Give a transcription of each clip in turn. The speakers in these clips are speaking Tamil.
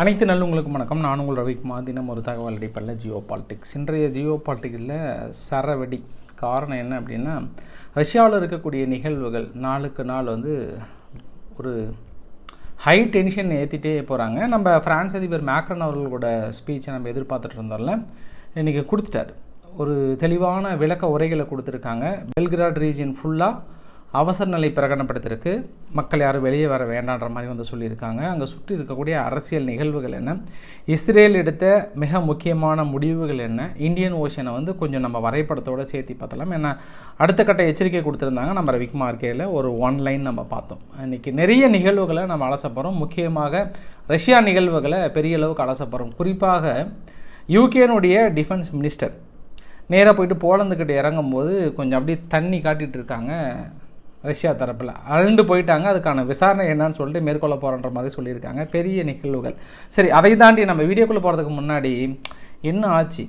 அனைத்து நல்லவங்களுக்கும் வணக்கம். நான் உங்கள் ரவிக்குமார். தினம் ஒரு தகவல் அடிப்படையில் ஜியோ பாலிட்டிக்ஸ் இன்றைய ஜியோ பாலிட்டிக்ஸில் சரவெடி. காரணம் என்ன அப்படின்னா ரஷ்யாவில் இருக்கக்கூடிய நிகழ்வுகள் நாளுக்கு நாள் வந்து ஒரு ஹை டென்ஷன் ஏற்றிட்டே போகிறாங்க நம்ம பிரான்ஸ் அதிபர் மேக்ரன் அவர்களோட ஸ்பீச்சை நம்ம எதிர்பார்த்துட்டு இருந்தோம்ல. இன்றைக்கி கொடுத்துட்டார். ஒரு தெளிவான விளக்க உரைகளை கொடுத்துருக்காங்க. பெல்கிராட் ரீஜியன் ஃபுல்லாக அவசர நிலை பிரகடனப்படுத்திருக்கு மக்கள் யாரும் வெளியே வர வேண்டான்ற மாதிரி வந்து சொல்லியிருக்காங்க. அங்கே சுற்றி இருக்கக்கூடிய அரசியல் நிகழ்வுகள் என்ன? இஸ்ரேல் எடுத்த மிக முக்கியமான முடிவுகள் என்ன? இந்தியன் ஓஷனை வந்து கொஞ்சம் நம்ம வரைபடத்தோடு சேர்த்து பார்த்தலாம் ஏன்னா அடுத்த கட்ட எச்சரிக்கை கொடுத்துருந்தாங்க நம்ம ரவிக்குமார் கேல. ஒரு ஒன் லைன் நம்ம பார்த்தோம். இன்றைக்கி நிறைய நிகழ்வுகளை நம்ம அலச போகிறோம் முக்கியமாக ரஷ்யா நிகழ்வுகளை பெரிய அளவுக்கு அலச போகிறோம் குறிப்பாக யூகேனுடைய டிஃபென்ஸ் மினிஸ்டர் நேராக போயிட்டு போலந்துக்கிட்ட இறங்கும்போது கொஞ்சம் அப்படியே தண்ணி காட்டிகிட்டு இருக்காங்க. ரஷ்யா தரப்பில். அழண்டு போயிட்டாங்க. அதுக்கான விசாரணை என்னன்னு சொல்லிட்டு மேற்கொள்ள போகிறன்ற மாதிரி சொல்லியிருக்காங்க. பெரிய நிகழ்வுகள். சரி அதை தாண்டி நம்ம வீடியோக்குள்ளே போகிறதுக்கு முன்னாடி என்ன ஆச்சு?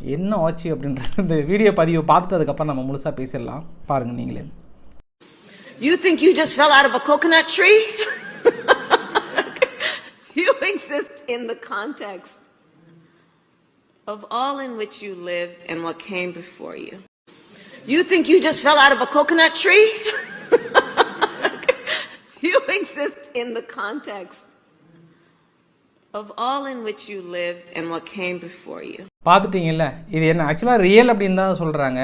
என்ன ஆச்சு அப்படின்ற இந்த வீடியோ பதிவை பார்த்துட்டு அதுக்கப்புறம் நம்ம முழுசாக பேசிடலாம். பாருங்கள் நீங்களே. You think you just fell out of a coconut tree? you exist in the context of all in which you live and what came before you. You think you just fell out of a coconut tree? you exist in the context of all in which you live and what came before you. பார்த்துட்டீங்கல்ல? இது என்ன? ஆக்சுவலாக ரியல் அப்படின்னு தான் சொல்கிறாங்க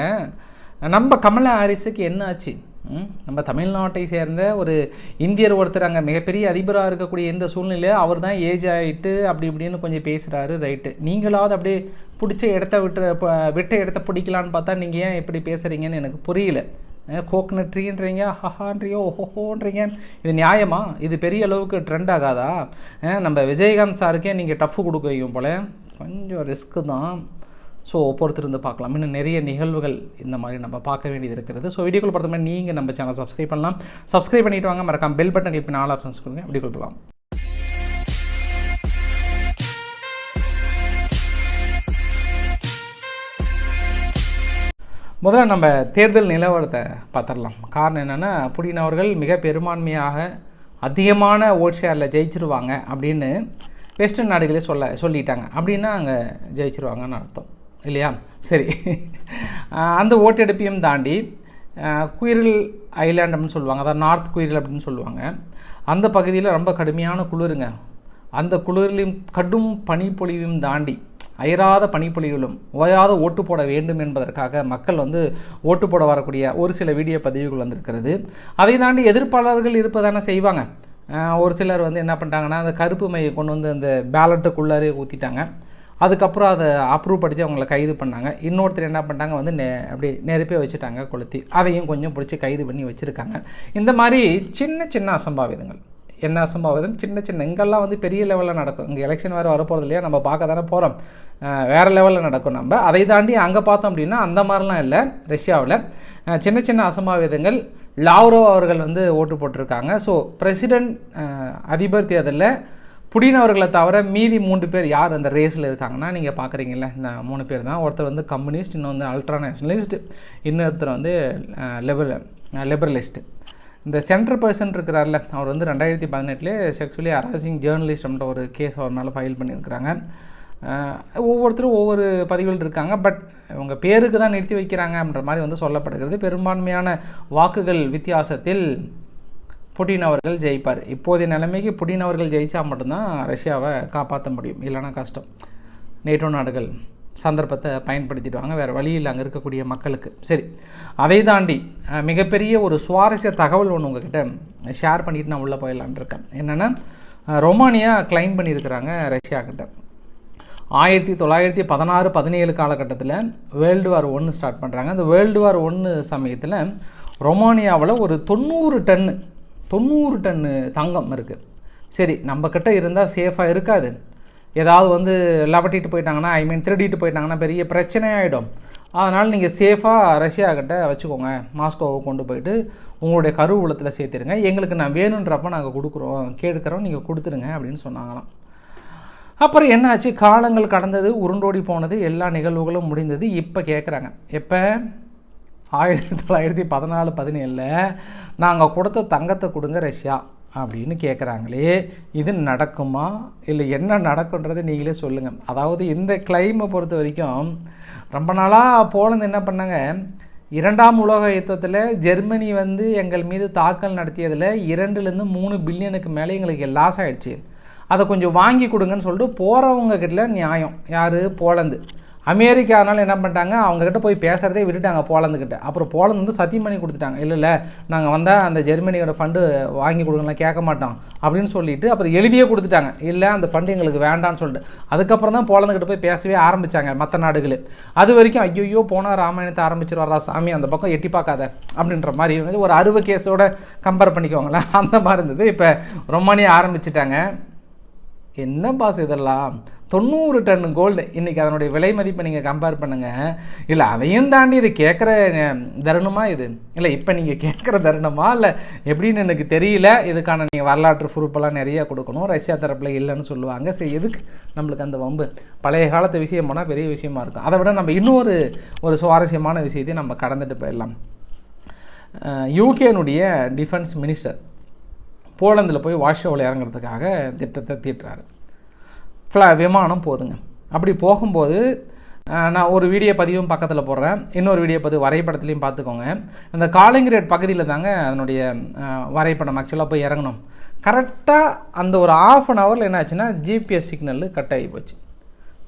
நம்ம கமலா ஹாரிஸுக்கு என்ன ஆச்சு? ம்? நம்ம தமிழ்நாட்டை சேர்ந்த ஒரு இந்தியர் ஒருத்தர் அங்கே மிகப்பெரிய அதிபராக இருக்கக்கூடிய இந்த சூழ்நிலையில் அவர் தான் ஏஜ் ஆகிட்டு அப்படி இப்படின்னு கொஞ்சம் பேசுகிறாரு ரைட்டு. நீங்களாவது அப்படியே பிடிச்ச இடத்த விட்டு ப- விட்ட இடத்த பிடிக்கலான்னு பார்த்தா நீங்கள் ஏன் இப்படி பேசுகிறீங்கன்னு எனக்கு புரியல. கோக்னட் ட்ரீன்றீங்க ஹஹான்றீங்க ஓஹோன்றீங்க இது நியாயமா? இது பெரிய அளவுக்கு ட்ரெண்ட் ஆகாதா? நம்ம விஜயகாந்த் சாருக்கே நீங்கள் டஃப் வைக்கும் போல. கொஞ்சம் ரிஸ்க்கு தான். ஸோ பொறுத்திருந்து பார்க்கலாம். இன்னும் நிறைய நிகழ்வுகள் இந்த மாதிரி நம்ம பார்க்க வேண்டியது இருக்கிறது. ஸோ வீடியோக்குள்ள பொறுத்த மாதிரி நீங்கள் நம்ம சேனல் சப்ஸ்கிரைப் பண்ணலாம். சப்ஸ்கிரைப் பண்ணிவிட்டு வாங்க. மறக்காம பெல் பட்டன் கிளிக் பண்ணி ஆல் ஆப்ஷன்ஸ் கொடுங்க. வீடியோக்குள்ள போகலாம். முதல்ல நம்ம தேர்தல் நிலவரத்தை பார்த்துடலாம். காரணம் என்னென்னா புடின் அவர்கள் மிக பெரும்பான்மையாக அதிகமான ஓட் ஷேரில் ஜெயிச்சிருவாங்க அப்படின்னு வெஸ்டர்ன் நாடுகளே சொல்ல சொல்லிட்டாங்க. அப்படின்னா அங்கே ஜெயிச்சிருவாங்கன்னு அர்த்தம். இல்லையா? சரி. அந்த ஓட்டெடுப்பையும் தாண்டி குயிரில் ஐலாண்ட் அப்படின்னு சொல்லுவாங்க. அதாவது நார்த் குயிரில் அப்படின்னு சொல்லுவாங்க. அந்த பகுதியில் ரொம்ப கடுமையான குளிருங்க. அந்த குளிரிலும் கடும் பனிப்பொழிவையும் தாண்டி அயராத பனிப்பொழிவிலும் ஓயாத ஓட்டு போட வேண்டும் என்பதற்காக மக்கள் வந்து ஓட்டு போட வரக்கூடிய ஒரு சில வீடியோ பதிவுகள் வந்திருக்கிறது. அதை தாண்டி எதிர்ப்பாளர்கள் இருப்பதானே செய்வாங்க. ஒரு சிலர் வந்து என்ன பண்ணிட்டாங்கன்னா அந்த கருப்பு மையை கொண்டு வந்து அந்த பேலட்டுக்குள்ளாரே ஊற்றிட்டாங்க அதுக்கப்புறம் அதை அப்ரூவ் படுத்தி அவங்கள கைது பண்ணாங்க. இன்னொருத்தர் என்ன பண்ணிட்டாங்க வந்து நெ அப்படி நெருப்பே வச்சுட்டாங்க கொளுத்தி. அதையும் கொஞ்சம் பிடிச்சி கைது பண்ணி வச்சுருக்காங்க. இந்த மாதிரி சின்ன சின்ன அசம்பாவிதங்கள். என்ன அசம்பாவிதம் சின்ன சின்ன இங்கெல்லாம் வந்து பெரிய லெவலில் நடக்கும். இங்கே எலெக்ஷன் வேறு வரப்போகிறது இல்லையா? நம்ம பார்க்க தானே போகிறோம் வேறு லெவலில் நடக்கும் நம்ம. அதை தாண்டி அங்கே பார்த்தோம் அப்படின்னா அந்த மாதிரிலாம் இல்லை ரஷ்யாவில். சின்ன சின்ன அசம்பாவிதங்கள். லாவ்ரோ அவர்கள் வந்து ஓட்டு போட்டிருக்காங்க. ஸோ பிரசிடென்ட் அதிபர் தேர்தலில் புடின் அவர்களை தவிர மீதி மூன்று பேர் யார் அந்த ரேஸில் இருக்காங்கன்னா நீங்கள் பார்க்குறீங்கல்ல. இந்த மூணு பேர் தான். ஒருத்தர் வந்து கம்யூனிஸ்ட் இன்னும் வந்து அல்ட்ரா நேஷனலிஸ்ட் இன்னொருத்தர் வந்து லிபரல் லிபரலிஸ்ட்டு இந்த சென்ட்ரல் பர்சன் இருக்கிறார்ல அவர் வந்து ரெண்டாயிரத்தி பதினெட்டுலேயே செக்ஷுவலி அராசிங் ஜேர்னலிஸ்ட் அப்படின்ற ஒரு கேஸ் அவர் மேலே ஃபைல் பண்ணியிருக்கிறாங்க ஒவ்வொருத்தரும் ஒவ்வொரு பதிவுகள் இருக்காங்க பட் இவங்க பேருக்கு தான் நிறுத்தி வைக்கிறாங்க அப்படின்ற மாதிரி வந்து சொல்லப்படுகிறது. பெரும்பான்மையான வாக்குகள் வித்தியாசத்தில் புடின் அவர்கள் ஜெயிப்பார். இப்போதைய நிலைமைக்கு புடின் அவர்கள் ஜெயித்தா மட்டும்தான் ரஷ்யாவை காப்பாற்ற முடியும். இல்லைனா கஷ்டம். நேட்டோ நாடுகள். சந்தர்ப்பத்தை பயன்படுத்திடுவாங்க. வேறு வழியில் அங்கே இருக்கக்கூடிய மக்களுக்கு. சரி. அதை தாண்டி மிகப்பெரிய ஒரு சுவாரஸ்ய தகவல் ஒன்று உங்ககிட்ட ஷேர் பண்ணிட்டு நான் உள்ளே போயிடலான்னு இருக்கேன். என்னென்னா ரொமானியா கிளைம் பண்ணியிருக்கிறாங்க ரஷ்யாக்கிட்ட ஆயிரத்தி தொள்ளாயிரத்தி பதினாறு பதினேழு காலகட்டத்தில் வேர்ல்டு வார் ஒன்று ஸ்டார்ட் பண்ணுறாங்க அந்த வேர்ல்டு வார் ஒன்று சமயத்தில் ரொமானியாவில் ஒரு தொண்ணூறு டன்னு தொண்ணூறு டன்னு தங்கம் இருக்குது சரி நம்மக்கிட்ட இருந்தால் சேஃபாக இருக்காது. ஏதாவது வந்து லவட்டிட்டு போயிட்டாங்கன்னா ஐ மீன் திருடிட்டு போயிட்டாங்கன்னா பெரிய பிரச்சனையாயிடும். அதனால் நீங்கள் சேஃபாக ரஷ்யாக்கிட்ட வச்சுக்கோங்க. மாஸ்கோவை கொண்டு போயிட்டு உங்களுடைய கருவூலத்தில் சேர்த்துருங்க. எங்களுக்கு நான் வேணுன்றப்ப நாங்கள் கொடுக்குறோம். கேட்குறோம். நீங்கள் கொடுத்துருங்க அப்படின்னு சொன்னாங்களாம். அப்புறம் என்னாச்சு? காலங்கள் கடந்தது உருண்டோடி போனது எல்லா நிகழ்வுகளும் முடிந்தது. இப்போ கேட்குறாங்க எப்போ? ஆயிரத்தி தொள்ளாயிரத்தி பதினாலு பதினேழில் நாங்கள் கொடுத்த தங்கத்தை கொடுங்க ரஷ்யா. அப்படின்னு கேட்குறாங்களே இது நடக்குமா? இல்லை என்ன நடக்குன்றதை நீங்களே சொல்லுங்கள் அதாவது இந்த கிளைமை பொறுத்த வரைக்கும் ரொம்ப நாளாக போலந்து என்ன பண்ணாங்க இரண்டாம் உலக யுத்தத்தில் ஜெர்மனி வந்து எங்கள் மீது தாக்கல் நடத்தியதில் இரண்டுலேருந்து மூணு பில்லியனுக்கு மேலே எங்களுக்கு லாஸ் ஆகிடுச்சு அதை கொஞ்சம் வாங்கி கொடுங்கன்னு சொல்லிட்டு போகிறவங்க கிட்ட நியாயம். யார்? போலந்து. அமெரிக்கானால என்ன பண்ணிட்டாங்க? அவங்கக்கிட்ட போய் பேசுகிறதே விட்டுட்டாங்க போலந்துக்கிட்ட. அப்புறம் போலந்து வந்து சத்தியம் பண்ணி கொடுத்துட்டாங்க. இல்லை இல்லை நாங்கள் வந்தால் அந்த ஜெர்மனியோட ஃபண்டு வாங்கி கொடுக்கலாம் கேட்க மாட்டோம். அப்படின்னு சொல்லிட்டு அப்புறம் எழுதியே கொடுத்துட்டாங்க. இல்லை அந்த ஃபண்டு எங்களுக்கு வேண்டாம்னு சொல்லிட்டு. அதுக்கப்புறம் தான் போலந்துக்கிட்ட போய் பேசவே ஆரம்பித்தாங்க மற்ற நாடுகள். அது வரைக்கும் ஐயோ போனால் ராமாயணத்தை ஆரம்பிச்சிருவாரா சாமி? அந்த பக்கம் எட்டி பார்க்காத. அப்படின்ற மாதிரி வந்து ஒரு அறுவை கேஸோட கம்பேர் பண்ணிக்கோங்களேன். அந்த மாதிரி இருந்தது. இப்போ ரொமானியா ஆரம்பிச்சிட்டாங்க. என்ன பாஸ் இதெல்லாம்? தொண்ணூறு டன் கோல்டு இன்றைக்கி அதனுடைய விலை மதிப்பை நீங்கள் கம்பேர் பண்ணுங்கள் இல்லை அதையும் தாண்டி இது கேட்குற தருணமா இது? இல்லை இப்போ நீங்கள் கேட்குற தருணமா? இல்லை எப்படின்னு எனக்கு தெரியல. இதுக்கான நீங்கள் வரலாற்று பொறுப்பெல்லாம் நிறையா கொடுக்கணும். ரஷ்யா தரப்பில் இல்லைன்னு சொல்லுவாங்க. சரி எதுக்கு நம்மளுக்கு அந்த வம்பு? பழைய காலத்து விஷயம் போனால் பெரிய விஷயமா இருக்கும். அதை விட நம்ம இன்னொரு ஒரு சுவாரஸ்யமான விஷயத்தையும் நம்ம கடந்துட்டு போயிடலாம். யூகேனுடைய டிஃபென்ஸ் மினிஸ்டர் போலந்தில் போய் வாஷோவில் இறங்குறதுக்காக திட்டத்தை தீட்டுறாரு. ஃப்ளா விமானம் போதுங்க. அப்படி போகும்போது நான் ஒரு வீடியோ பதிவும் பக்கத்தில் போடுறேன். இன்னொரு வீடியோ பதிவு வரைபடத்துலையும் பார்த்துக்கோங்க. இந்த காலிங்கிரேட் பகுதியில் தாங்க அதனுடைய வரைபடம் ஆக்சுவலாக போய் இறங்கணும். கரெக்டாக அந்த ஒரு ஆஃப் அன் ஹவரில் என்ன ஆச்சுன்னா ஜிபிஎஸ் சிக்னல் கட் ஆகி போச்சு.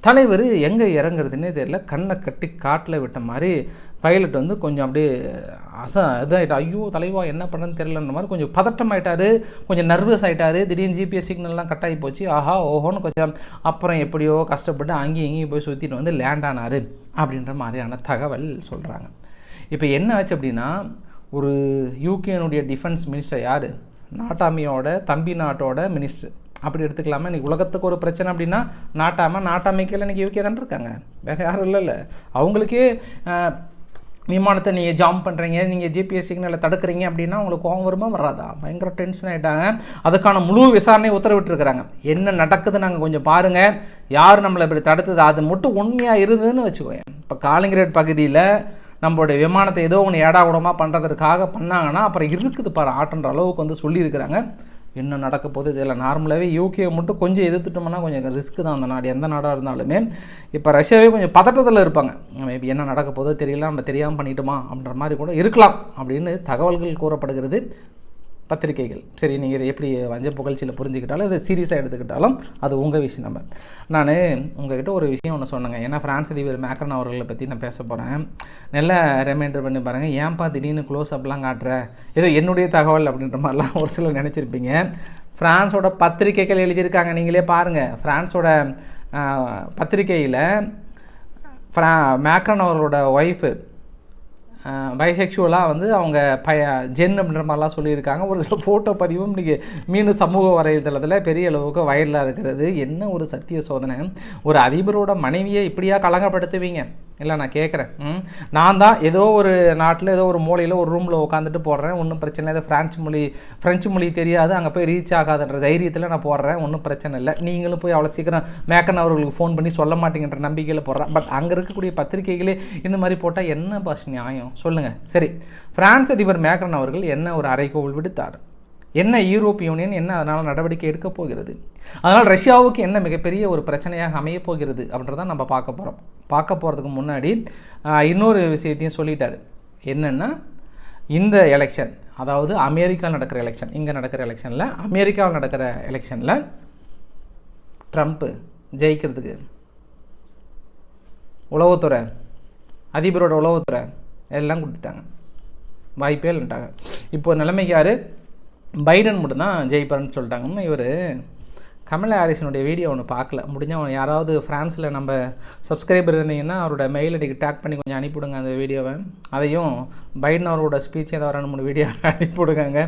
தலைவர் எங்கே இறங்குறதுன்னே தெரியல. கண்ணை கட்டி காட்டில் விட்ட மாதிரி பைலட் வந்து கொஞ்சம் அப்படியே அச இதாகிட்டா ஐயோ தலைவா என்ன பண்ணுறதுன்னு தெரியலன்ற மாதிரி கொஞ்சம் பதட்டம் ஆகிட்டாரு கொஞ்சம் நர்வஸ் ஆகிட்டாரு திடீர்னு ஜிபிஎஸ் சிக்னல்லாம் கட் ஆகி போச்சு. ஆஹா ஓஹோன்னு கொஞ்சம் அப்புறம் எப்படியோ கஷ்டப்பட்டு அங்கேயும் இங்கேயும் போய் சுற்றிட்டு வந்து லேண்ட் ஆனார் அப்படின்ற மாதிரியான தகவல் சொல்கிறாங்க இப்போ என்ன ஆச்சு அப்படின்னா ஒரு யூகேனுடைய டிஃபென்ஸ் மினிஸ்டர் யார்? நாட்டாமியோட தம்பி நாட்டோட மினிஸ்டர் அப்படி எடுத்துக்கலாமா? இன்றைக்கி உலகத்துக்கு ஒரு பிரச்சனை அப்படின்னா நாட்டாமல் நாட்டாமைக்கெல்லாம் இன்றைக்கி யூகே தானே இருக்காங்க. வேறு யாரும் இல்லைல்ல. அவங்களுக்கே விமானத்தை நீங்கள் ஜாம் பண்ணுறீங்க நீங்கள் ஜிபிஎஸ் சிக்னலை தடுக்கிறீங்க அப்படின்னா உங்களுக்கு கோவம் வருமா? வராதா? பயங்கர டென்ஷன் ஆகிட்டாங்க அதுக்கான முழு விசாரணை உத்தரவிட்டிருக்கிறாங்க. என்ன நடக்குது நாங்கள் கொஞ்சம் பாருங்கள் யார் நம்மளை இப்படி தடுத்தது? அது மட்டும் உண்மையாக இருந்ததுன்னு வச்சுக்கோங்க இப்போ காலிங்கரேட் பகுதியில் நம்மளுடைய விமானத்தை ஏதோ ஒன்று ஏடா உடமாக பண்ணுறதுக்காக பண்ணாங்கன்னா அப்புறம் இருக்குது பாரு ஆட்டுன்ற அளவுக்கு வந்து சொல்லியிருக்கிறாங்க. இன்னும் நடக்க போகுது இதில் நார்மலாகவே யூகே மட்டும் கொஞ்சம் எதிர்த்துட்டோம்னா கொஞ்சம் ரிஸ்க் தான் அந்த நாடு. எந்த நாடாக இருந்தாலுமே இப்போ ரஷ்யாவே கொஞ்சம் பதட்டத்தில் இருப்பாங்க. மேபி என்ன நடக்க போதோ தெரியல நம்ம தெரியாமல் பண்ணிட்டோமா அப்படின்ற மாதிரி கூட இருக்கலாம் அப்படின்னு தகவல்கள் கூறப்படுகிறது. பத்திரிகைகள். சரி நீங்கள் இதை எப்படி வஞ்ச புகழ்ச்சியில் புரிஞ்சுக்கிட்டாலும் இதை சீரியஸாக எடுத்துக்கிட்டாலும் அது உங்கள் விஷயம் நம்ம. நான் உங்ககிட்ட ஒரு விஷயம் ஒன்று சொன்னேங்க. ஏன்னா ஃப்ரான்ஸ் அதிபர் மேக்ரன் அவர்களை பற்றி நான் பேச போகிறேன் நல்லா ரிமைண்டர் பண்ணி பாருங்கள் ஏன்பா திடீர்னு க்ளோஸ் அப்லாம் காட்டுற? ஏதோ என்னுடைய தகவல் அப்படின்ற மாதிரிலாம் ஒரு சிலர் நினச்சிருப்பீங்க. ஃப்ரான்ஸோட பத்திரிகைகள் எழுதியிருக்காங்க. நீங்களே பாருங்கள் ஃப்ரான்ஸோட பத்திரிகையில் ஃப்ரா மேக்ரன் அவர்களோட ஒய்ஃபு பைசெக்சுவலாக வந்து அவங்க பய ஜென் அப்படின்ற மாதிரிலாம் சொல்லியிருக்காங்க. ஒரு சில ஃபோட்டோ பதிவும் இன்றைக்கி மீன் சமூக வலைதளத்தில் பெரிய அளவுக்கு வயலாக இருக்கிறது. என்ன ஒரு சத்திய சோதனை? ஒரு அதிபரோட மனைவியை இப்படியா கலங்கப்படுத்துவீங்க? இல்லை நான் கேட்குறேன். ம். நான் தான் ஏதோ ஒரு நாட்டில் ஏதோ ஒரு மூலையில் ஒரு ரூமில் உட்காந்துட்டு போடுறேன். ஒன்றும் பிரச்சனை இல்லை. இது ஃப்ரான்ஸ் மொழி ஃப்ரெஞ்சு மொழி தெரியாது. அங்கே போய் ரீச் ஆகாதுன்ற தைரியத்தில் நான் போடுறேன். ஒன்றும் பிரச்சனை இல்லை. நீங்களும் போய் அவ்வளோ சீக்கிரம் மேக்கன் அவர்களுக்கு ஃபோன் பண்ணி சொல்ல மாட்டேங்கிற நம்பிக்கையில் போடுறேன். பட் அங்கே இருக்கக்கூடிய பத்திரிகைகளே இந்த மாதிரி போட்டால் என்ன பாஷ் நியாயம்? சொல்லுங்கள் சரி. ஃப்ரான்ஸ் அதிபர் மேக்ரன் அவர்கள் என்ன ஒரு அறைகோவில் விடுத்தார்? என்ன யூரோப் யூனியன் என்ன அதனால் நடவடிக்கை எடுக்க போகிறது? அதனால் ரஷ்யாவுக்கு என்ன மிகப்பெரிய ஒரு பிரச்சனையாக அமைய போகிறது அப்படின்றத நம்ம பார்க்க போகிறோம் பார்க்க போகிறதுக்கு முன்னாடி இன்னொரு விஷயத்தையும் சொல்லிட்டார். என்னென்னா இந்த எலெக்ஷன் அதாவது அமெரிக்காவில் நடக்கிற எலெக்ஷன் இங்கே நடக்கிற எலெக்ஷனில் அமெரிக்காவில் நடக்கிற எலெக்ஷனில் ட்ரம்ப்பு ஜெயிக்கிறதுக்கு உளவுத்துறை அதிபரோட உளவுத்துறை எல்லாம் கொடுத்துட்டாங்க. வாய்ப்பே இல்லைட்டாங்க இப்போ நிலைமைக்கு யார்? பைடன் மட்டும்தான் ஜெயிப்பார்னு சொல்லிட்டாங்கன்னா இவர். கமலா ஹாரிஸனுடைய வீடியோ ஒன்று பார்க்கல. முடிஞ்சால் அவன் யாராவது ஃப்ரான்ஸில் நம்ம சப்ஸ்கிரைபர் இருந்தீங்கன்னா அவரோட மெயில் ஐடிக்கு டேக் பண்ணி கொஞ்சம் அனுப்பிவிடுங்க அந்த வீடியோவை. அதையும் பைடன் அவரோட ஸ்பீச் ஏதாவது ரெண்டு மூணு வீடியோ அனுப்பிவிடுங்க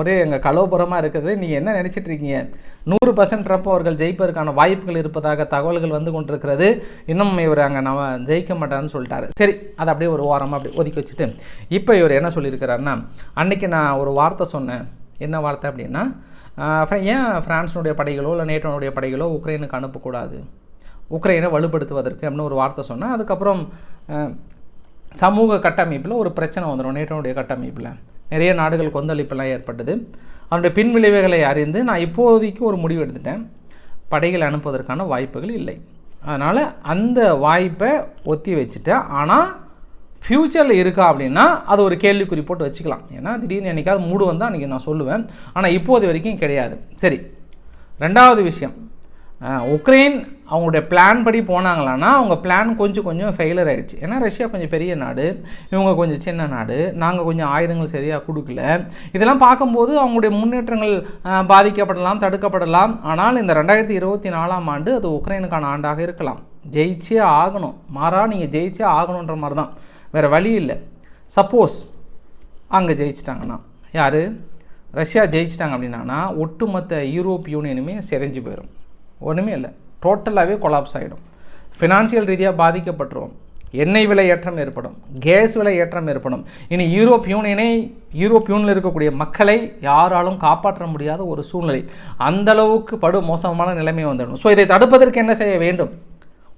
ஒரே எங்கள் கலோபுரமாக இருக்குது. நீங்கள் என்ன நினச்சிட்டு இருக்கீங்க? நூறு பர்சன்ட் ட்ரம்ப் அவர்கள் ஜெயிப்பதற்கான வாய்ப்புகள் இருப்பதாக தகவல்கள் வந்து கொண்டிருக்கிறது. இன்னும் இவர் அங்கே நம்ம ஜெயிக்க மாட்டாருன்னு சொல்லிட்டாரு. சரி அதை அப்படியே ஒரு ஓரமாக அப்படி ஒதுக்கி வச்சுட்டு இப்போ இவர் என்ன சொல்லியிருக்கிறாருன்னா அன்னைக்கு நான் ஒரு வார்த்தை சொன்னேன். என்ன வார்த்தை அப்படின்னா ஏன் ஃப்ரான்ஸினுடைய படைகளோ இல்லை நேட்டோனுடைய படைகளோ உக்ரைனுக்கு அனுப்பக்கூடாது? உக்ரைனை வலுப்படுத்துவதற்கு அப்படின்னு ஒரு வார்த்தை சொன்னேன் அதுக்கப்புறம் சமூக கட்டமைப்பில் ஒரு பிரச்சனை வந்துடும் நேட்டோனுடைய கட்டமைப்பில். நிறைய நாடுகள் கொந்தளிப்பெல்லாம் ஏற்பட்டது. அதனுடைய பின் விளைவுகளை அறிந்து நான் இப்போதைக்கு ஒரு முடிவு எடுத்துட்டேன். படைகள் அனுப்புவதற்கான வாய்ப்புகள் இல்லை. அதனால் அந்த வாய்ப்பை ஒத்தி வச்சுட்டேன். ஆனால் ஃப்யூச்சரில் இருக்கா அப்படின்னா அது ஒரு கேள்விக்குறி போட்டு வச்சுக்கலாம். ஏன்னா திடீர்னு என்றைக்காவது மூடு வந்தால் அன்றைக்கி நான் சொல்லுவேன். ஆனால் இப்போது வரைக்கும் கிடையாது. சரி. ரெண்டாவது விஷயம். உக்ரைன் அவங்களுடைய பிளான் படி போனாங்களான்னா அவங்க பிளான் கொஞ்சம் கொஞ்சம் ஃபெயிலர் ஆகிடுச்சு ஏன்னா ரஷ்யா கொஞ்சம் பெரிய நாடு. இவங்க கொஞ்சம் சின்ன நாடு. நாங்கள் கொஞ்சம் ஆயுதங்கள் சரியாக கொடுக்கல. இதெல்லாம் பார்க்கும்போது அவங்களுடைய முன்னேற்றங்கள் பாதிக்கப்படலாம் தடுக்கப்படலாம். ஆனால் இந்த ரெண்டாயிரத்தி இருபத்தி நாலாம் ஆண்டு அது உக்ரைனுக்கான ஆண்டாக இருக்கலாம். ஜெயிச்சே ஆகணும். மாறா நீங்கள் ஜெயிச்சே ஆகணுன்ற மாதிரி தான் வேறு வழி இல்லை. சப்போஸ் அங்கே ஜெயிச்சிட்டாங்கன்னா யார்? ரஷ்யா ஜெயிச்சிட்டாங்க அப்படின்னா ஒட்டுமொத்த யூரோப் யூனியனுமே செறிஞ்சு போயிடும் ஒன்றுமே இல்லை. டோட்டலாகவே கொலாப்ஸ் ஆகிடும் ஃபினான்ஷியல் ரீதியாக பாதிக்கப்பட்டுருவோம் எண்ணெய் விலை ஏற்றம் ஏற்படும். கேஸ் விலை ஏற்றம் ஏற்படும். இனி யூரோப் யூனியனை யூரோப் யூனியனில் இருக்கக்கூடிய மக்களை யாராலும் காப்பாற்ற முடியாத ஒரு சூழ்நிலை. அந்தளவுக்கு படு மோசமான நிலைமை வந்துடும் ஸோ இதை தடுப்பதற்கு என்ன செய்ய வேண்டும்?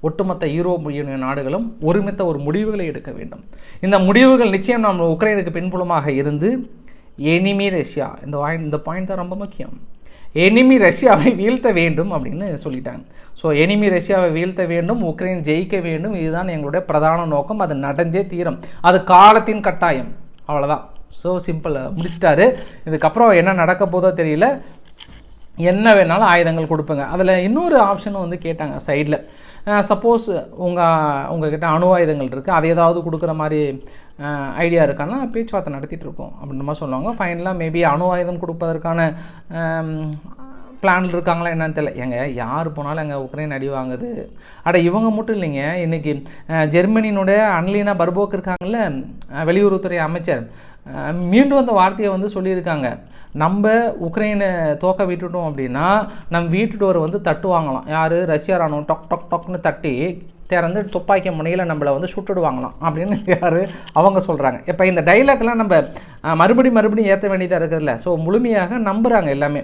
ஒட்டுமொத்த யூரோப்பிய நாடுகளும் ஒருமித்த ஒரு முடிவுகளை எடுக்க வேண்டும். இந்த முடிவுகள் நிச்சயம் நம்ம உக்ரைனுக்கு பின்புலமாக இருந்து எனிமி ரஷ்யா இந்த இந்த பாயிண்ட் தான் ரொம்ப முக்கியம். எனிமி ரஷ்யாவை வீழ்த்த வேண்டும் அப்படின்னு சொல்லிட்டாங்க. ஸோ எனிமி ரஷ்யாவை வீழ்த்த வேண்டும் உக்ரைன் ஜெயிக்க வேண்டும் இதுதான் எங்களுடைய பிரதான நோக்கம். அது நடந்தே தீரும். அது காலத்தின் கட்டாயம். அவ்வளோதான் ஸோ சிம்பிள் முடிச்சிட்டாரு. இதுக்கப்புறம் என்ன நடக்க போதோ தெரியல. என்ன வேணாலும் ஆயுதங்கள் கொடுப்பேங்க. அதில் இன்னொரு ஆப்ஷனும் வந்து கேட்டாங்க சைடில் சப்போஸ் உங்கள் உங்ககிட்ட அணு ஆயுதங்கள் இருக்குது அதை ஏதாவது கொடுக்குற மாதிரி ஐடியா இருக்கான்னா பேச்சுவார்த்தை நடத்திட்டு இருக்கோம் அப்படின்ற மாதிரி சொல்லுவாங்க. ஃபைனலாக மேபி அணு ஆயுதம் கொடுப்பதற்கான பிளானில் இருக்காங்களா என்னன்னு தெரியல. ஏங்க யார் போனாலும் எங்கள் உக்ரைன் அடி வாங்குது. அட இவங்க மட்டும் இல்லைங்க. இன்றைக்கி ஜெர்மனியினுடைய அன்லீனா பர்போக் இருக்காங்கல்ல வெளியுறவுத்துறை அமைச்சர். மீண்டும் அந்த வார்த்தையை வந்து சொல்லியிருக்காங்க. நம்ம உக்ரைனை தோக்க விட்டுட்டோம் அப்படின்னா நம் வீட்டு டோரை வந்து தட்டுவாங்களாம். யார்? ரஷ்யா ராணுவம் டொக் டொக் டொக்னு தட்டி திறந்து துப்பாக்கி முனையில் நம்மளை வந்து சுட்டுடுவாங்களாம் அப்படின்னு யார்? அவங்க சொல்கிறாங்க இப்போ இந்த டைலாக்லாம் நம்ம மறுபடி மறுபடியும் ஏற்ற வேண்டியதாக இருக்குதுல்ல. ஸோ முழுமையாக நம்புகிறாங்க எல்லாமே.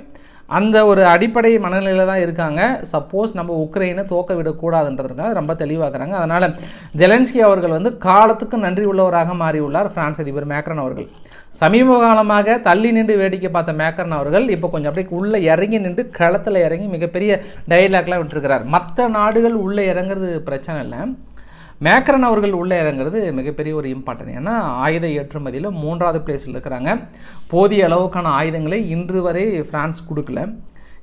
அந்த ஒரு அடிப்படை மனநிலையில் தான் இருக்காங்க. சப்போஸ் நம்ம உக்ரைனை தோக்க விடக்கூடாதுன்றதுக்காக ரொம்ப தெளிவாக்குறாங்க. அதனால் ஜெலன்ஸ்கி அவர்கள் வந்து காலத்துக்கு நன்றி உள்ளவராக மாறியுள்ளார் பிரான்ஸ் அதிபர் மேக்ரன் அவர்கள். சமீப காலமாக தள்ளி நின்று வேடிக்கை பார்த்த மேக்ரன் அவர்கள் இப்போ கொஞ்சம் அப்படியே உள்ளே இறங்கி நின்று களத்தில் இறங்கி மிகப்பெரிய டைலாக்லாம் விட்டுருக்கிறார். மற்ற நாடுகள் உள்ளே இறங்குறது பிரச்சனை இல்லை. மேக்ரன் அவர்கள் உள்ளே இறங்குறது மிகப்பெரிய ஒரு இம்பார்ட்டன்ட் ஏன்னா ஆயுத ஏற்றுமதியில் மூன்றாவது பிளேஸில் இருக்கிறாங்க. போதிய அளவுக்கான ஆயுதங்களை இன்று வரை ஃப்ரான்ஸ் கொடுக்கல.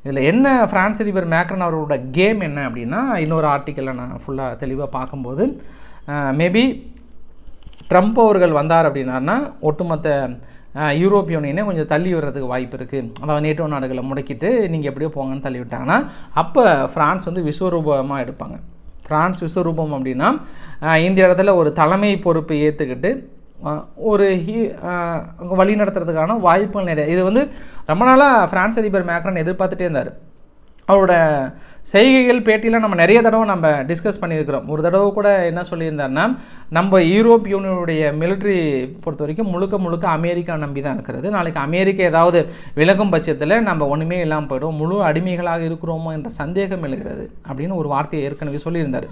இதில் என்ன பிரான்ஸ் அதிபர் மேக்ரன் அவர்களோட கேம் என்ன அப்படின்னா இன்னொரு ஆர்டிக்கலில் நான் ஃபுல்லாக தெளிவாக பார்க்கும்போது மேபி ட்ரம்ப் அவர்கள் வந்தார் அப்படின்னாருனா ஒட்டுமொத்த அஹ், யூரோப் கொஞ்சம் தள்ளி விடுறதுக்கு வாய்ப்பு இருக்குது அதாவது நேட்டோ நாடுகளை முடக்கிட்டு நீங்கள் எப்படியோ போங்கன்னு தள்ளி விட்டாங்கன்னா அப்போ ஃப்ரான்ஸ் வந்து விஸ்வரூபமாக எடுப்பாங்க. ஃப்ரான்ஸ் விஸ்வரூபம் அப்படின்னா இந்த இடத்துல ஒரு தலைமை பொறுப்பை ஏற்றுக்கிட்டு ஒரு ஹீ வழி நடத்துறதுக்கான வாய்ப்புகள் நிறைய. இது வந்து ரொம்ப நாளாக ஃப்ரான்ஸ் அதிபர் மேக்ரன் எதிர்பார்த்துட்டே இருந்தார். அவரோட செய்கைகள் பேட்டியில் நம்ம நிறைய தடவை நம்ம டிஸ்கஸ் பண்ணியிருக்கிறோம். ஒரு தடவை கூட என்ன சொல்லியிருந்தாருன்னா நம்ம யூரோப் யூனியனுடைய மிலிட்ரி பொறுத்த வரைக்கும் முழுக்க முழுக்க அமெரிக்கா நம்பி தான் இருக்கிறது. நாளைக்கு அமெரிக்கா ஏதாவது விலகும் பட்சத்தில் நம்ம ஒன்றுமே இல்லாமல் போயிடும். முழு அடிமைகளாக இருக்கிறோமோ என்ற சந்தேகம் எழுகிறது அப்படின்னு ஒரு வார்த்தையை ஏற்கனவே சொல்லியிருந்தார்.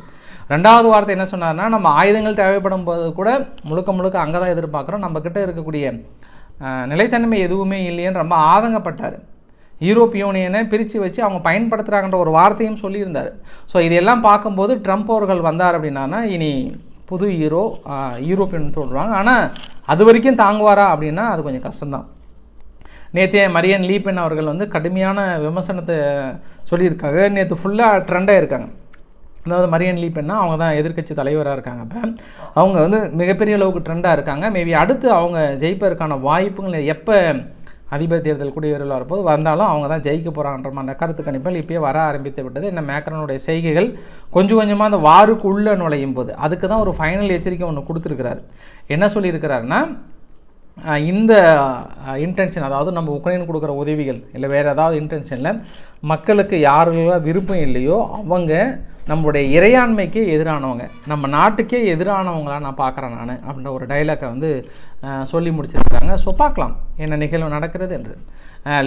ரெண்டாவது வார்த்தை என்ன சொன்னார்னா நம்ம ஆயுதங்கள் தேவைப்படும் போது கூட முழுக்க முழுக்க அங்கே தான் எதிர்பார்க்குறோம் நம்மக்கிட்ட இருக்கக்கூடிய நிலைத்தன்மை எதுவுமே இல்லையேன்னு ரொம்ப ஆதங்கப்பட்டார். யூரோப் யூனியனை பிரித்து வச்சு அவங்க பயன்படுத்துகிறாங்கன்ற ஒரு வார்த்தையும் சொல்லியிருந்தார். ஸோ இதெல்லாம் பார்க்கும்போது ட்ரம்ப் அவர்கள் வந்தார் அப்படின்னா இனி புது ஹீரோ யூரோப்பியன் சொல்கிறாங்க ஆனால் அது வரைக்கும் தாங்குவாரா அப்படின்னா அது கொஞ்சம் கஷ்டம்தான். நேற்று மரியன் லீபென் அவர்கள் வந்து கடுமையான விமர்சனத்தை சொல்லியிருக்காங்க. நேற்று ஃபுல்லாக ட்ரெண்டாக இருக்காங்க. அதாவது மரியன் லீபென்னா அவங்க தான் எதிர்க்கட்சி தலைவராக இருக்காங்க இப்போ அவங்க வந்து மிகப்பெரிய அளவுக்கு ட்ரெண்டாக இருக்காங்க. மேபி அடுத்து அவங்க ஜெயிப்பதற்கான வாய்ப்புகள் எப்போ அதிபர் தேர்தல் குடியேறல் வரப்போது வந்தாலும் அவங்க தான் ஜெயிக்க போகிறாங்கன்ற மாதிரி கருத்து கணிப்பில் இப்போயே வர ஆரம்பித்து விட்டது. என்ன மேக்ரனுடைய செய்கைகள் கொஞ்சம் கொஞ்சமாக அந்த வாருக்குள்ளே நுழையும் போது அதுக்கு தான் ஒரு ஃபைனல் எச்சரிக்கை ஒன்று கொடுத்துருக்கிறாரு. என்ன சொல்லியிருக்கிறாருன்னா இந்த இன்டென்ஷன் அதாவது நம்ம உக்ரைன் கொடுக்குற உதவிகள் இல்லை வேறு ஏதாவது இன்டென்ஷனில் மக்களுக்கு யாருக்கெல்லாம் விருப்பம் இல்லையோ அவங்க நம்மளுடைய இறையாண்மைக்கே எதிரானவங்க நம்ம நாட்டுக்கே எதிரானவங்களா நான் பார்க்குறேன் நான் அப்படின்ற ஒரு டைலாக்கை வந்து சொல்லி முடிச்சிருக்காங்க. ஸோ பார்க்கலாம் என்ன நிகழ்வு நடக்கிறது என்று.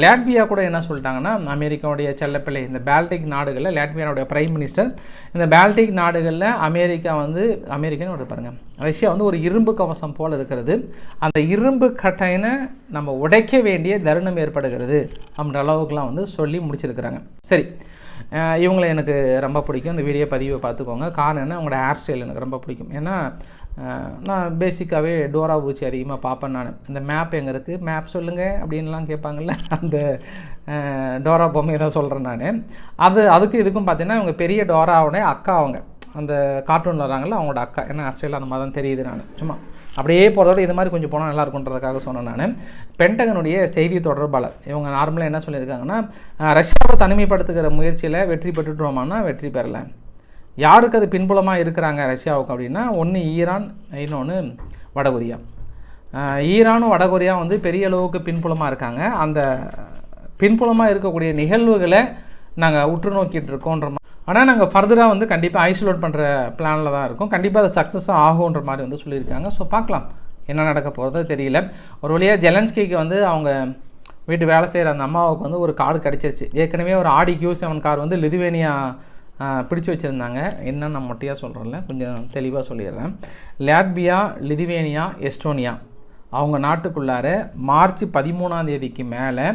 லேட்வியா கூட என்ன சொல்லிட்டாங்கன்னா அமெரிக்காவுடைய செல்லப்பிள்ளை இந்த பால்டிக் நாடுகளில் லாட்வியாவுடைய பிரைம் மினிஸ்டர் இந்த பால்டிக் நாடுகளில் அமெரிக்கா வந்து அமெரிக்கன்னு ஒரு பாருங்கள் ரஷ்யா வந்து ஒரு இரும்பு கவசம் போல் இருக்கிறது. அந்த இரும்பு கட்டையினை நம்ம உடைக்க வேண்டிய தருணம் ஏற்படுகிறது அப்படின்ற அளவுக்குலாம் வந்து சொல்லி முடிச்சிருக்கிறாங்க. சரி இவங்களை எனக்கு ரொம்ப பிடிக்கும். இந்த வீடியோ பதிவை பார்த்துக்கோங்க. காரணம் என்ன? அவங்களோட ஹேர் ஸ்டைல் எனக்கு ரொம்ப பிடிக்கும். ஏன்னா நான் பேசிக்காகவே டோரா பூச்சி அதிகமாக பார்ப்பேன் நான். இந்த மேப் எங்கே இருக்குது மேப் சொல்லுங்கள் அப்படின்லாம் கேட்பாங்கல்ல? அந்த டோரா பொம்மையை தான் சொல்கிறேன் நான். அது அதுக்கும் இதுக்கும் பார்த்தீங்கன்னா இவங்க பெரிய டோராவுடைய அக்கா அவங்க. அந்த கார்ட்டூனில் வராங்கல்ல அவங்களோட அக்கா. ஏன்னா ஹேர் ஸ்டைல் அந்த மாதிரி தான் தெரியுது நான். சும்மா. அப்படியே போகிறதோட இது மாதிரி கொஞ்சம் போனால் நல்லா இருக்குன்றதுக்காக சொன்னேன் நான். பென்டகனுடைய செய்தி தொடர்பாளர் இவங்க நார்மலாக என்ன சொல்லியிருக்காங்கன்னா ரஷ்யாவை தனிமைப்படுத்துகிற முயற்சியில் வெற்றி பெற்றுட்டோமான்னா வெற்றி பெறலை. யாருக்கு அது பின்புலமாக இருக்கிறாங்க ரஷ்யாவுக்கு அப்படின்னா ஒன்று ஈரான் இன்னொன்று வடகொரியா. ஈரானும் வடகொரியா வந்து பெரிய அளவுக்கு பின்புலமாக இருக்காங்க. அந்த பின்புலமாக இருக்கக்கூடிய நிகழ்வுகளை நாங்கள் உற்று நோக்கிட்டு இருக்கோன்ற ஆனால் நாங்கள் ஃபர்தராக வந்து கண்டிப்பாக ஐசோலேட் பண்ணுற பிளானில் தான் இருக்கோம். கண்டிப்பாக அது சக்ஸஸாக ஆகுன்ற மாதிரி வந்து சொல்லியிருக்காங்க. ஸோ பார்க்கலாம். என்ன நடக்க போகிறதோ தெரியல. ஒரு வழியாக ஜெலன்ஸ்கிக்கு வந்து அவங்க வீட்டு வேலை செய்கிற அந்த அம்மாவுக்கு வந்து ஒரு கார்டு கிடச்சிருச்சு. ஏற்கனவே ஒரு ஆடி கியூ செவன் கார் வந்து லிதுவேனியா பிடிச்சு வச்சுருந்தாங்க. என்ன நான் மொட்டையாக சொல்கிறேன்ல கொஞ்சம் தெளிவாக சொல்லிடுறேன். லாட்பியா லிதுவேனியா எஸ்டோனியா அவங்க நாட்டுக்குள்ளார மார்ச் பதிமூணாம் தேதிக்கு மேலே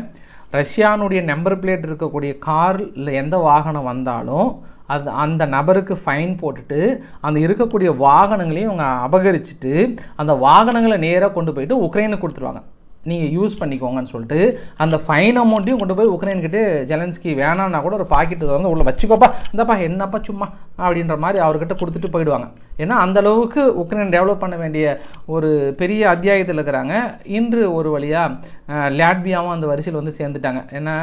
ரஷ்யானுடைய நம்பர் பிளேட் இருக்கக்கூடிய காரில் எந்த வாகனம் வந்தாலும் அது அந்த நபருக்கு ஃபைன் போட்டுட்டு அந்த இருக்கக்கூடிய வாகனங்களையும் இவங்க அபகரிச்சுட்டு அந்த வாகனங்களை நேராக கொண்டு போயிட்டு உக்ரைனுக்கு கொடுத்துருவாங்க. நீங்கள் யூஸ் பண்ணிக்கோங்கன்னு சொல்லிட்டு அந்த ஃபைன் அமௌண்ட்டையும் கொண்டு போய் உக்ரைன்கிட்ட ஜெலன்ஸ்கி வேணான்னா கூட ஒரு பாக்கெட் வந்து உள்ள வச்சுக்கோப்பா. இந்தப்பா என்னப்பா சும்மா அப்படின்ற மாதிரி அவர்கிட்ட கொடுத்துட்டு போயிடுவாங்க. ஏன்னா அந்தளவுக்கு உக்ரைன் டெவலப் பண்ண வேண்டிய ஒரு பெரிய அத்தியாயத்தில் இருக்கிறாங்க. இன்று ஒரு வழியாக லாட்வியாவும் அந்த வரிசையில் வந்து சேர்ந்துட்டாங்க. ஏன்னா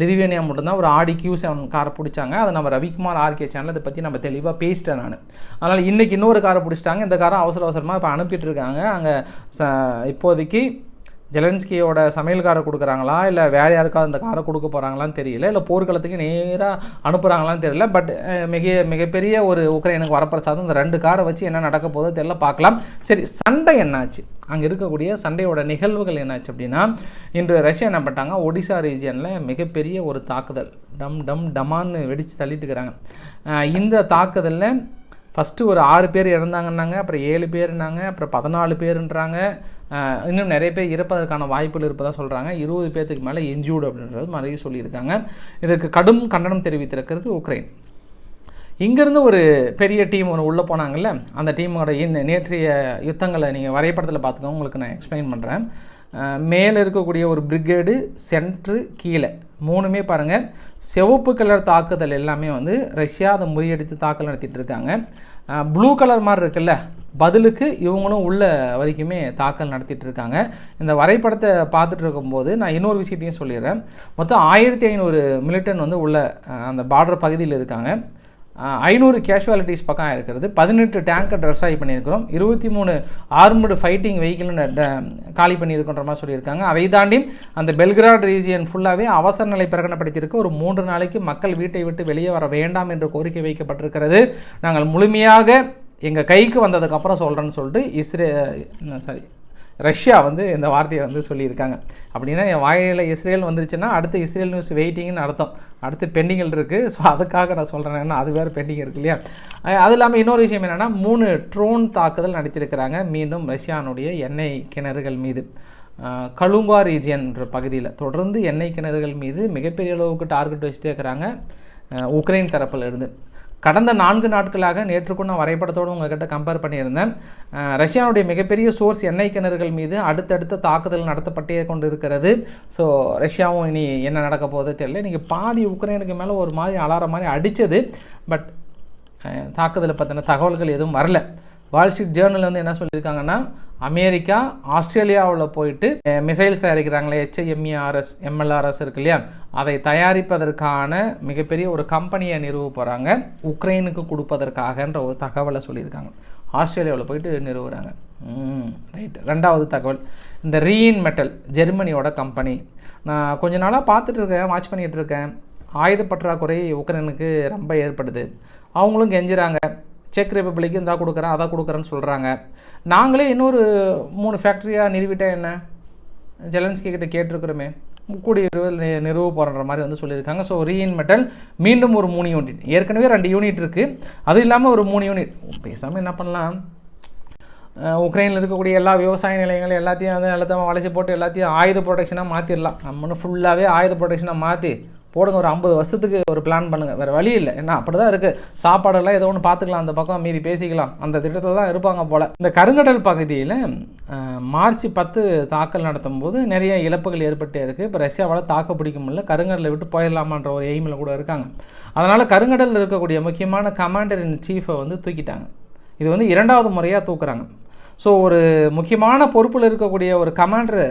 லிதுவேனியா மட்டும்தான் ஒரு ஆடி கியூ செவன் காரை பிடிச்சாங்க. அதை நம்ம ரவிக்குமார் ஆர்கே சேனல் இதை பற்றி நம்ம தெளிவாக பேசிட்டேன் நான். அதனால் இன்றைக்கி இன்னொரு காரை பிடிச்சிட்டாங்க. இந்த காரை அவசர அவசரமாக இப்போ அனுப்பிட்டு இருக்காங்க. அங்கே ச இப்போதைக்கு ஜெலன்ஸ்கியோட சமையல்காரை கொடுக்குறாங்களா? இல்லை வேறு யாருக்காவது அந்த காரை கொடுக்க போகிறாங்களான்னு தெரியல. இல்லை போர்க்களத்துக்கு நேராக அனுப்புகிறாங்களான்னு தெரியல. பட் மிக மிகப்பெரிய ஒரு உக்ரைனுக்கு வரப்பிரசாதம் இந்த ரெண்டு காரை வச்சு என்ன நடக்க போதோ தெரியல. பார்க்கலாம். சரி சண்டை என்னாச்சு? அங்கே இருக்கக்கூடிய சண்டையோட நிகழ்வுகள் என்னாச்சு அப்படின்னா இன்று ரஷ்யா என்ன பண்ணிட்டாங்க? ஒடிசா ரீஜியனில் மிகப்பெரிய ஒரு தாக்குதல். டம் டம் டமான்னு வெடித்து தள்ளிட்டு இருக்கிறாங்க. இந்த தாக்குதலில் ஃபஸ்ட்டு ஒரு ஆறு பேர் இறந்தாங்கன்னாங்க அப்புறம் ஏழு பேர்னாங்க அப்புறம் பதினாலு பேருன்றாங்க. இன்னும் நிறைய பேர் இறப்பதற்கான வாய்ப்புகள் இருப்பதாக சொல்கிறாங்க இருபது பேர்த்துக்கு மேலே என்ஜூடு அப்படின்றது மாதிரி சொல்லியிருக்காங்க. இதற்கு கடும் கண்டனம் தெரிவித்திருக்கிறது உக்ரைன். இங்கேருந்து ஒரு பெரிய டீம் ஒன்று உள்ளே போனாங்கல்ல அந்த டீமோட இன் நேற்றைய யுத்தங்களை நீங்கள் வரைபடத்தில் பார்த்துக்கோங்க உங்களுக்கு நான் எக்ஸ்பிளைன் பண்ணுறேன் மேலே இருக்கக்கூடிய ஒரு பிரிகேடு சென்ட்ரு கீழே. மூணுமே பாருங்கள் சிவப்பு கலர் தாக்குதல் எல்லாமே வந்து ரஷ்யா அதை முறியடித்து தாக்கல் நடத்திட்டு இருக்காங்க. ப்ளூ கலர் மாதிரி இருக்குல்ல பதிலுக்கு இவங்களும் உள்ள வரைக்குமே தாக்கல் நடத்திட்டு இருக்காங்க. இந்த வரைபடத்தை பார்த்துட்டு இருக்கும்போது நான் இன்னொரு விஷயத்தையும் சொல்லிடுறேன். மொத்தம் ஆயிரத்தி ஐநூறு மிலிட்டன் வந்து உள்ள அந்த பார்டர் பகுதியில் இருக்காங்க. ஐநூறு கேஷுவாலிட்டிஸ் பக்கம் இருக்கிறது பதினெட்டு டேங்கர் ட்ரெஸ்ஸாகி பண்ணியிருக்கிறோம். இருபத்தி மூணு ஆர்மடு ஃபைட்டிங் வெஹிக்கிள்னு காலி பண்ணியிருக்கின்ற மாதிரி சொல்லியிருக்காங்க. அதை தாண்டி அந்த பெல்கிராட் ரீஜியன் ஃபுல்லாகவே அவசர நிலை பிரகடனப்படுத்தியிருக்கு. ஒரு மூன்று நாளைக்கு மக்கள் வீட்டை விட்டு வெளியே வர வேண்டாம் என்று கோரிக்கை வைக்கப்பட்டிருக்கிறது. நாங்கள் முழுமையாக எங்கள் கைக்கு வந்ததுக்கப்புறம் சொல்கிறேன்னு சொல்லிட்டு இஸ்ரே சாரி ரஷ்யா வந்து இந்த வார்த்தையை வந்து சொல்லியிருக்காங்க. அப்படின்னா என் வாயில இஸ்ரேல் வந்துருச்சுன்னா அடுத்து இஸ்ரேல் நியூஸ் வெயிட்டிங்னு அர்த்தம். அடுத்து பெண்டிங்கில் இருக்குது ஸோ அதுக்காக நான் சொல்கிறேன் ஏன்னா அது வேறு பெண்டிங் இருக்கு இல்லையா? அது இல்லாமல் இன்னொரு விஷயம் என்னென்னா மூணு ட்ரோன் தாக்குதல் நடத்தியிருக்கிறாங்க மீண்டும் ரஷ்யானுடைய எண்ணெய் கிணறுகள் மீது. கலுங்கா ரீஜியன்ற பகுதியில். தொடர்ந்து எண்ணெய் கிணறுகள் மீது மிகப்பெரிய அளவுக்கு டார்கெட் வச்சுட்டே இருக்கிறாங்க. உக்ரைன் தரப்பில் இருந்து. கடந்த நான்கு நாட்களாக நேற்றுக்கு நான் வரைபடத்தோடு உங்ககிட்ட கம்பேர் பண்ணியிருந்தேன். ரஷ்யாவுடைய மிகப்பெரிய சோர்ஸ் எண்ணெய் கிணறுகள் மீது அடுத்தடுத்த தாக்குதல் நடத்தப்பட்டே கொண்டு இருக்கிறது ஸோ ரஷ்யாவும் இனி என்ன நடக்க போதோ தெரியல. நீங்கள் பாதி உக்ரைனுக்கு மேலே ஒரு மாதிரி அலார மாதிரி அடித்தது பட் தாக்குதலை பற்றின தகவல்கள் எதுவும் வரல. வால்ஸ்ட்ரீட் ஜேர்னல் வந்து என்ன சொல்லியிருக்காங்கன்னா அமெரிக்கா ஆஸ்திரேலியாவில் போயிட்டு மிசைல்ஸ் தயாரிக்கிறாங்களே ஹெச்ஐஎம்இஆர்எஸ் எம்எல்ஆர்எஸ் இருக்கு இல்லையா? அதை தயாரிப்பதற்கான மிகப்பெரிய ஒரு கம்பெனியை நிறுவ போகிறாங்க உக்ரைனுக்கு கொடுப்பதற்காகன்ற ஒரு தகவலை சொல்லியிருக்காங்க. ஆஸ்திரேலியாவில் போயிட்டு நிறுவுறாங்க. ரைட் ரெண்டாவது தகவல் இந்த ரீஇன் மெட்டல் ஜெர்மனியோட கம்பெனி. நான் கொஞ்ச நாளாக பார்த்துட்டு இருக்கேன் வாட்ச் பண்ணிகிட்டு இருக்கேன். ஆயுத பற்றாக்குறை உக்ரைனுக்கு ரொம்ப ஏற்படுது. அவங்களும் கெஞ்சுறாங்க. செக் ரிப்பப்ளிக்கு இந்தா கொடுக்குறேன் அதை கொடுக்குறேன்னு சொல்கிறாங்க நாங்களே இன்னொரு மூணு ஃபேக்ட்ரியாக நிறுவிட்டால் என்ன? ஜெலன்ஸ்கி கிட்ட கேட்டிருக்கிறோமே. கூடிய விரைவில் நி- நிறுவ போகிற மாதிரி வந்து சொல்லியிருக்காங்க. ஸோ ரீஇன் மெட்டல் மீண்டும் ஒரு மூணு யூனிட் ஏற்கனவே ரெண்டு யூனிட் இருக்குது அது இல்லாமல் ஒரு மூணு யூனிட் பேசாமல் என்ன பண்ணலாம்? உக்ரைனில் இருக்கக்கூடிய எல்லா விவசாய நிலையங்களும் எல்லாத்தையும் வந்து எல்லாத்தையும் வளைச்சி போட்டு எல்லாத்தையும் ஆயுத ப்ரொடெக்ஷனாக மாற்றிடலாம் நம்மன்னு ஃபுல்லாகவே ஆயுத ப்ரொடெக்ஷனாக மாற்றி போடுங்க ஒரு ஐம்பது வருஷத்துக்கு ஒரு பிளான் பண்ணுங்கள் வேறு வழி இல்லை. ஏன்னா அப்படி தான் இருக்குது சாப்பாடெல்லாம் ஏதோ ஒன்று பார்த்துக்கலாம். அந்த பக்கம் மீதி பேசிக்கலாம். அந்த திட்டத்தில் தான் இருப்பாங்க போல். இந்த கருங்கடல் பகுதியில் மார்ச் பத்து தாக்கல் நடத்தும் போது நிறைய இழப்புகள் ஏற்பட்டே இருக்குது இப்போ ரஷ்யாவால் தாக்க பிடிக்க முடியல. கருங்கடலை விட்டு போயிடலாமான்ற ஒரு எய்மில் கூட இருக்காங்க. அதனால் கருங்கடலில் இருக்கக்கூடிய முக்கியமான கமாண்டர் இன் சீஃபை வந்து தூக்கிட்டாங்க. இது வந்து இரண்டாவது முறையாக தூக்குறாங்க. ஸோ ஒரு முக்கியமான பொறுப்பில் இருக்கக்கூடிய ஒரு கமாண்டரை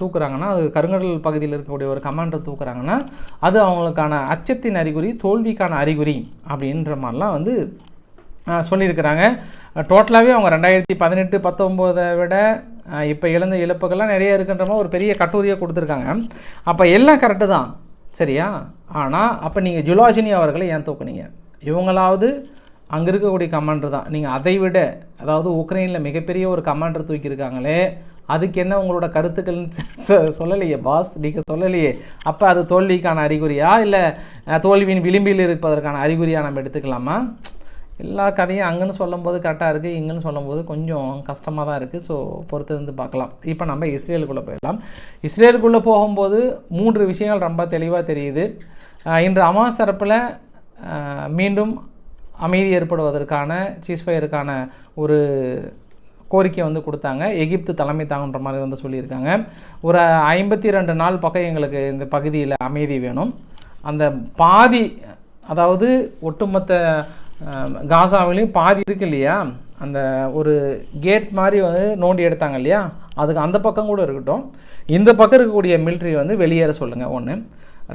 தூக்குறாங்கன்னா அது கருங்கடல் பகுதியில் இருக்கக்கூடிய ஒரு கமாண்டர் தூக்குறாங்கன்னா அது அவங்களுக்கான அச்சத்தின் அறிகுறி தோல்விக்கான அறிகுறி அப்படின்ற மாதிரிலாம் வந்து சொல்லியிருக்கிறாங்க. டோட்டலாகவே அவங்க ரெண்டாயிரத்தி பதினெட்டு பத்தொம்போதை விட இப்போ இழந்த இழப்புகள்லாம் நிறைய இருக்குன்ற மாதிரி ஒரு பெரிய கட்டுரையை கொடுத்துருக்காங்க. அப்போ எல்லாம் கரெக்டு தான். சரியா? ஆனால் அப்போ நீங்கள் ஜுலாஜினி அவர்களை ஏன் தூக்குனீங்க? இவங்களாவது அங்கே இருக்கக்கூடிய கமாண்டர் தான். நீங்கள் அதை விட அதாவது உக்ரைனில் மிகப்பெரிய ஒரு கமாண்டர் தூக்கியிருக்காங்களே அதுக்கு என்ன உங்களோட கருத்துக்கள்னு சொல்லலையே பாஸ் நீங்கள் சொல்லலையே. அப்போ அது தோல்விக்கான அறிகுறியா? இல்லை தோல்வியின் விளிம்பில் இருப்பதற்கான அறிகுறியா நம்ம எடுத்துக்கலாமா? எல்லா கதையும் அங்கேன்னு சொல்லும்போது கரெக்டாக இருக்குது இங்கேன்னு சொல்லும்போது கொஞ்சம் கஷ்டமாக தான் இருக்குது ஸோ பொறுத்து இருந்து பார்க்கலாம். இப்போ நம்ம இஸ்ரேலுக்குள்ளே போயிடலாம். இஸ்ரேலுக்குள்ளே போகும்போது மூன்று விஷயங்கள் ரொம்ப தெளிவாக தெரியுது. இன்று அமாஸ் தரப்பில் மீண்டும் அமைதி ஏற்படுவதற்கான சீஸ்ஃபயருக்கான ஒரு கோரிக்கை வந்து கொடுத்தாங்க. எகிப்து தலைமை தாங்கன்ற மாதிரி வந்து சொல்லியிருக்காங்க. ஒரு ஐம்பத்தி ரெண்டு நாள் பக்கம் எங்களுக்கு இந்த பகுதியில் அமைதி வேணும். அந்த பாதி அதாவது ஒட்டுமொத்த காசாவிலையும் பாதி இருக்கு இல்லையா? அந்த ஒரு கேட் மாதிரி வந்து நோண்டி எடுத்தாங்க இல்லையா? அதுக்கு அந்த பக்கம் கூட இருக்கட்டும். இந்த பக்கம் இருக்கக்கூடிய மிலிட்ரி வந்து வெளியேற சொல்லுங்கள் ஒன்று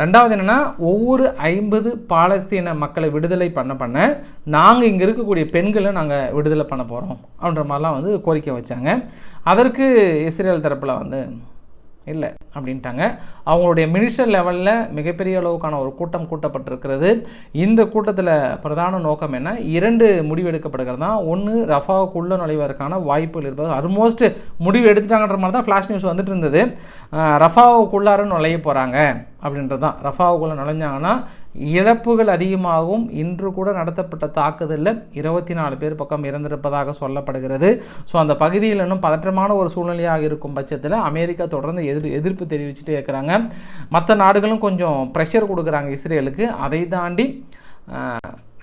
ரெண்டாவது என்னென்னா ஒவ்வொரு ஐம்பது பாலஸ்தீன மக்களை விடுதலை பண்ண பண்ண நாங்கள் இங்கே இருக்கக்கூடிய பெண்களை நாங்கள் விடுதலை பண்ண போகிறோம் அப்படின்ற மாதிரிலாம் வந்து கோரிக்கை வச்சாங்க. அதற்கு இஸ்ரேல் தரப்பில் வந்து இல்லை அப்படின்ட்டாங்க. அவங்களுடைய மினிஸ்டர் லெவலில் மிகப்பெரிய அளவுக்கான ஒரு கூட்டம் கூட்டப்பட்டிருக்கிறது. இந்த கூட்டத்தில் பிரதான நோக்கம் என்ன? இரண்டு முடிவு எடுக்கப்படுகிறது தான். ஒன்று ரஃபாவுக்குள்ளே நுழைவதற்கான வாய்ப்புகள் இருப்பது. ஆல்மோஸ்ட் முடிவு எடுத்துட்டாங்கன்ற மாதிரி தான் ஃப்ளாஷ் நியூஸ் வந்துட்டு இருந்தது. ரஃபாவுக்குள்ளார நுழைய போகிறாங்க அப்படின்றது தான் ரஃபாவுக்குள்ளே நுழைஞ்சாங்கன்னா இழப்புகள் அதிகமாகும். இன்று கூட நடத்தப்பட்ட தாக்குதலில் இருபத்தி நாலு பேர் பக்கம் இறந்திருப்பதாக சொல்லப்படுகிறது. ஸோ அந்த பகுதியில் இன்னும் பதற்றமான ஒரு சூழ்நிலையாக இருக்கும் பட்சத்தில் அமெரிக்கா தொடர்ந்து எதிர் எதிர்ப்பு தெரிவிச்சுட்டே இருக்கிறாங்க. மற்ற நாடுகளும் கொஞ்சம் ப்ரெஷர் கொடுக்குறாங்க இஸ்ரேலுக்கு. அதை தாண்டி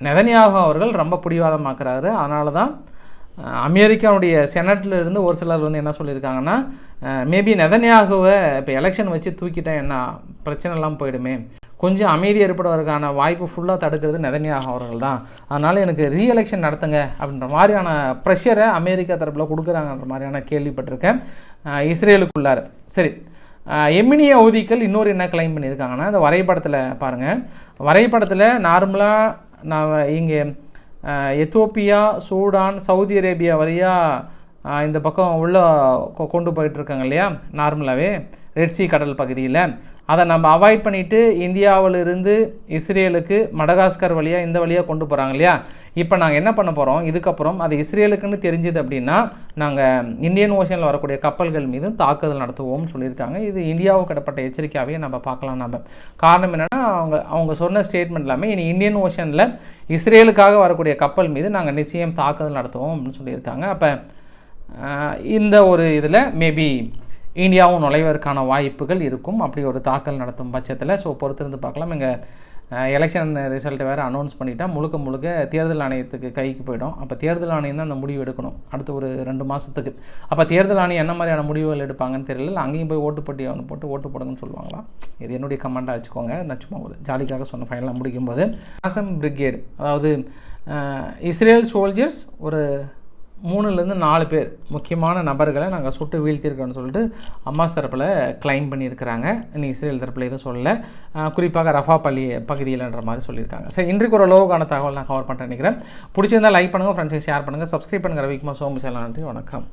நெதனியாக அவர்கள் ரொம்ப பிடிவாதமாக்குறாரு. அதனால தான் அமெரிக்காவுடைய செனட்டில் இருந்து ஒரு சிலர் வந்து என்ன சொல்லியிருக்காங்கன்னா மேபி நெதன்யாகுவை இப்போ எலெக்ஷன் வச்சு தூக்கிட்டா என்ன பிரச்சனைலாம் போயிடுமே. கொஞ்சம் அமைதி ஏற்படுவதற்கான வாய்ப்பு ஃபுல்லாக தடுக்கிறது நெதன்யாகும் அவர்கள் தான். அதனால் எனக்கு ரீஎலெக்ஷன் நடத்துங்க அப்படின்ற மாதிரியான ப்ரெஷரை அமெரிக்கா தரப்பில் கொடுக்குறாங்கன்ற மாதிரியான கேள்விப்பட்டிருக்கேன். இஸ்ரேலுக்குள்ளார். சரி. அஹ், எமினிய ஊதிக்கள் இன்னொரு என்ன கிளைம் பண்ணியிருக்காங்கன்னா இந்த வரைபடத்தில் பாருங்கள் வரைபடத்தில் நார்மலாக நான் இங்கே எத்தோப்பியா சூடான் சவுதி அரேபியா வழியாக இந்த பக்கம் உள்ளே கொ- கொண்டு போயிட்டுருக்காங்க இல்லையா? நார்மலாகவே ரெட்சி கடல் பகுதியில். அதை நம்ம அவாய்ட் பண்ணிவிட்டு இந்தியாவிலிருந்து இஸ்ரேலுக்கு மடகாஸ்கர் வழியாக இந்த வழியாக கொண்டு போகிறாங்க இல்லையா? இப்போ நாங்கள் என்ன பண்ண போகிறோம் இதுக்கப்புறம் அது இஸ்ரேலுக்குன்னு தெரிஞ்சது அப்படின்னா நாங்கள் இந்தியன் ஓஷனில் வரக்கூடிய கப்பல்கள் மீது தாக்குதல் நடத்துவோம்னு சொல்லியிருக்காங்க. இது இந்தியாவுக்கு கிடப்பட்ட எச்சரிக்கையாகவே நம்ம பார்க்கலாம் நம்ம காரணம் என்னென்னா அவங்க அவங்க சொன்ன ஸ்டேட்மெண்ட் எல்லாமே இனி இந்தியன் ஓஷனில் இஸ்ரேலுக்காக வரக்கூடிய கப்பல் மீது நாங்கள் நிச்சயம் தாக்குதல் நடத்துவோம் அப்படின்னு சொல்லியிருக்காங்க. அப்போ இந்த ஒரு இதில் மேபி இந்தியாவும் நுழைவதற்கான வாய்ப்புகள் இருக்கும். அப்படி ஒரு தாக்கல் நடத்தும் பட்சத்தில் ஸோ பொறுத்திருந்து பார்க்கலாம். இங்கே எலெக்ஷன் ரிசல்ட் வேறு அனௌன்ஸ் பண்ணிட்டா முழுக்க முழுக்க தேர்தல் ஆணையத்துக்கு கைக்கு போயிடும். அப்போ தேர்தல் ஆணையம் தான் அந்த முடிவு எடுக்கணும். அடுத்த ஒரு ரெண்டு மாதத்துக்கு அப்போ தேர்தல் ஆணையம் என்ன மாதிரியான முடிவுகள் எடுப்பாங்கன்னு தெரியல. அங்கேயும் போய் ஓட்டு போட்டி போட்டு ஓட்டு போடுங்கன்னு சொல்லுவாங்களாம் இது என்னுடைய கமெண்ட்டாக வச்சுக்கோங்க. நான் சும்மா ஒரு ஜாலிக்காக சொன்ன ஃபைனலாக முடிக்கும்போது. அசம் பிரிகேடு அதாவது இஸ்ரேல் சோல்ஜர்ஸ் ஒரு மூணுலேருந்து நாலு பேர் முக்கியமான நபர்களை நாங்கள் சுட்டு வீழ்த்தியிருக்கோம்னு சொல்லிட்டு அம்மாஸ் தரப்பில் கிளைம் பண்ணியிருக்கிறாங்க. இன்னும் இஸ்ரேல் தரப்பில் எதுவும் சொல்லலை. குறிப்பாக ரஃபா பள்ளி பகுதியில்ன்ற மாதிரி சொல்லியிருக்காங்க. சரி இன்றைக்கு ஒரு லோவுக்கான தகவல் நான் கவர் பண்ணுறேன் நினைக்கிறேன் பிடிச்சிருந்தால் லைக் பண்ணுங்கள் ஃப்ரெண்ட்ஸுக்கு ஷேர் பண்ணுங்கள் சப்ஸ்கிரைப் பண்ணுங்கள் ரவிக்குமார் சோமு நன்றி வணக்கம்.